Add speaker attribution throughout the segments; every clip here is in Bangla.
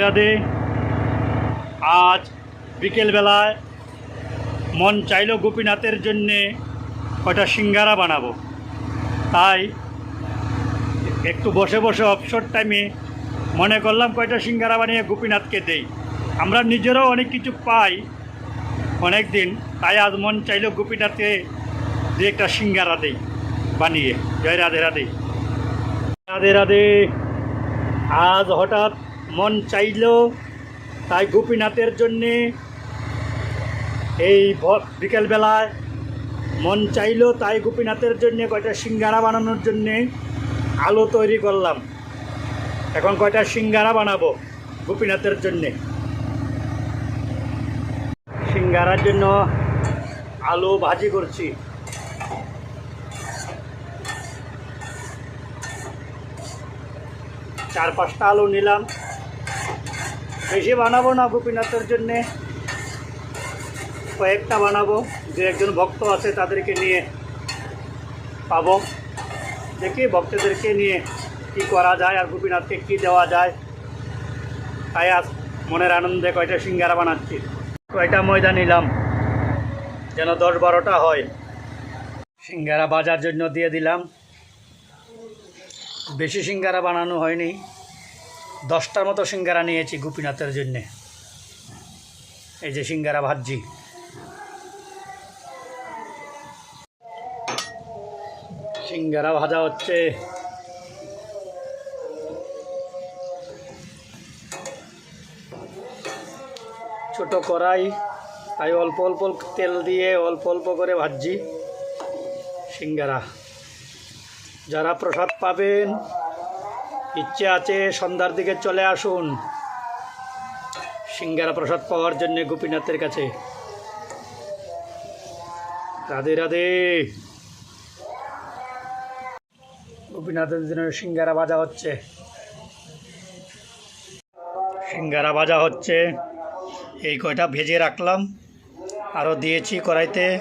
Speaker 1: রাধে আজ বিকেলবেলায় মন চাইল গোপীনাথের জন্যে কয়টা সিঙ্গারা বানাবো। তাই একটু বসে বসে অবসর টাইমে মনে করলাম কয়টা সিঙ্গারা বানিয়ে গোপীনাথকে দেই। আমরা নিজেরাও অনেক কিছু পাই অনেক দিন তাই আজ মন চাইল গোপীনাথকে দিয়ে একটা সিঙ্গারা দেই বানিয়ে। জয় রাধে রাধে। রাধে রাধে। আজ হঠাৎ মন চাইল তাই গোপীনাথের জন্যে এই বিকেলবেলায় মন চাইলো তাই গোপীনাথের জন্যে কয়টা সিঙ্গারা বানানোর জন্যে আলু তৈরি করলাম। এখন কয়টা সিঙ্গারা বানাবো গোপীনাথের জন্যে? সিঙ্গারার জন্য আলু ভাজি করছি। চার পাঁচটা আলু নিলাম। বেশি বানাবো না গোপীনাথের জন্যে। কয়েকটা বানাবো। দু একজন ভক্ত আছে তাদেরকে নিয়ে পাবো। দেখি ভক্তদেরকে নিয়ে কি করা যায় আর গোপীনাথকে কি দেওয়া যায়। তাই আজ মনের আনন্দে কয়টা সিঙ্গারা বানাচ্ছি। কয়টা ময়দা নিলাম, যেন দশ বারোটা হয়। সিঙ্গারা বাজার জন্য দিয়ে দিলাম। বেশি সিঙ্গারা বানানো হয়নি। দশটার মতো সিঙ্গারা নিয়েছি গোপীনাথের জন্যে। এই যে সিঙ্গারা ভাজি। সিঙ্গারা ভাজা হচ্ছে। ছোট কড়াই, তাই অল্প অল্প তেল দিয়ে অল্প অল্প করে ভাজি সিঙ্গারা। যারা প্রসাদ পাবেন ইচ্ছে আছে সন্ধ্যার দিকে চলে আসুন। সিঙ্গারা প্রসাদ পাওয়ার জন্য গোপীনাথের কাছে। রাধে রাধে। গোপীনাথের জন্য সিঙ্গারা ভাজা হচ্ছে। সিঙ্গারা ভাজা হচ্ছে। এই কয়টা ভেজে রাখলাম। আরও দিয়েছি কড়াইতে।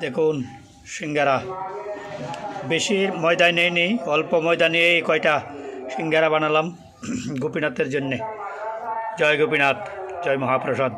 Speaker 1: দেখুন, সিঙ্গারা। বেশি ময়দা নেই, অল্প ময়দা নিয়ে এই কয়টা সিঙ্গারা বানালাম গোপীনাথের জন্যে। জয় গোপীনাথ, জয় মহাপ্রসাদ।